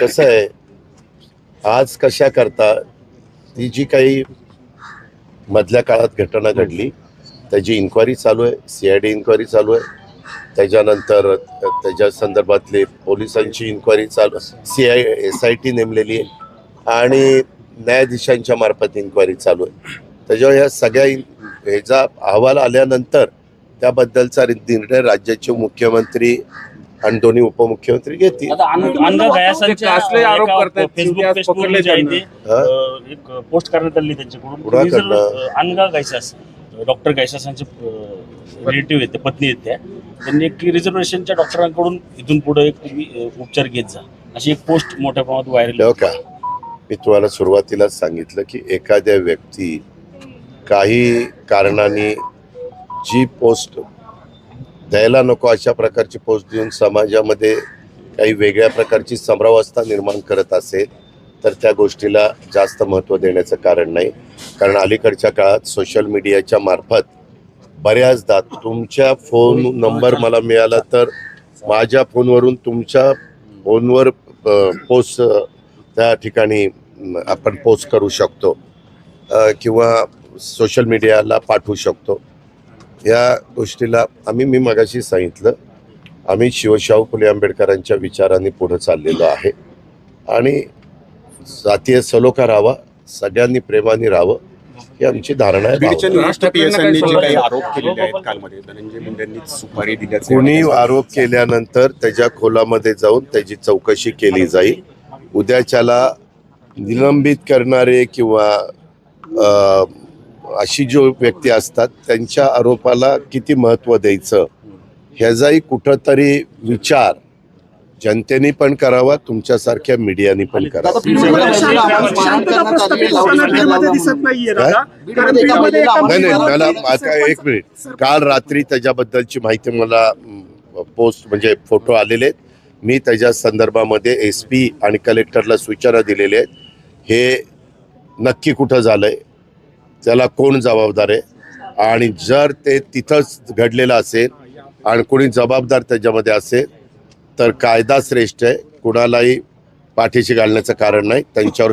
कसं आहे आज कशा करता ती जी काही मधल्या काळात घटना घडली त्याची इन्क्वायरी चालू आहे सी आय डी इन्क्वायरी चालू आहे. त्याच्यानंतर त्याच्या संदर्भातले पोलिसांची इन्क्वायरी चालू C I S I T नेमलेली आहे. आणि न्यायाधीशांच्या मार्फत इन्क्वायरी चालू आहे. त्याच्यावर ह्या सगळ्या ह्याचा अहवाल आल्यानंतर त्याबद्दलचा निर्णय राज्याचे मुख्यमंत्री आणि दोन्ही उपमुख्यमंत्री घेतील. आता अन- अनगा गयासांच्या असले आरोप एका करतायत, फेसबुक ते आज पेजवरून पकडले जे आहे ते? अं, एक पोस्ट करण्यात आली त्यांच्याकडून. डॉक्टर गैसासांचे रिलेटिव्ह आहेत ते पत्नी आहेत त्या. त्यांनी एक रिझर्वेशनच्या डॉक्टरांकडून इथून पुढे एक तुम्ही उपचार घेत जा. अशी एक पोस्ट मोठ्या प्रमाणात व्हायरल हो का? मी तुम्हाला सुरुवातीलाच सांगितलं की एखाद्या व्यक्ती काही कारणाने जी पोस्ट द्यायला नको अशा प्रकारची पोस्ट देऊन समाजामध्ये काही वेगळ्या प्रकारची समरावस्था निर्माण करत असेल तर त्या गोष्टीला जास्त महत्त्व देण्याचं कारण नाही. कारण अलीकडच्या काळात सोशल मीडियाच्या मार्फत बऱ्याचदा तुमच्या फोन नंबर मला मिळाला तर माझ्या फोनवरून तुमच्या फोनवर पोस्ट त्या ठिकाणी आपण पोस्ट करू शकतो किंवा सोशल मीडियाला पाठवू शकतो. या गोष्टीला आम्ही मी मगाशी सांगितलं आम्ही शिवशाहू फुले आंबेडकरांच्या विचारांनी पुढे चाललेलो आहे. आणि जातीय सलोखा राहावा सगळ्यांनी प्रेमाने राहावं ही आमची धारणा आहे. कोणी आरोप केल्यानंतर त्याच्या खोलामध्ये जाऊन त्याची चौकशी केली जाईल. उद्याच्याला निलंबित करणारे किंवा अशी जो व्यक्ती असतात त्यांच्या आरोपाला किती महत्त्व द्यायचं? ह्याचाही कुठंतरी विचार जनतेने पण करावा तुमच्यासारख्या मीडियाने पण करावा. नाही. मला आता एक मिनिट. काल रात्री त्याच्याबद्दलची माहिती मला पोस्ट म्हणजे फोटो आलेले आहेत. मी त्याच्या संदर्भामध्ये एस पी आणि कलेक्टरला सूचना दिलेल्या आहेत. हे नक्की कुठं झालंय? त्याला कोण जबाबदार आहे? आणि जर ते तिथंच घडलेलं असेल आणि कोणी जबाबदार त्याच्यामध्ये असेल तर कायदा श्रेष्ठ आहे. कुणालाही पाठीशी घालण्याचं कारण नाही. त्यांच्यावर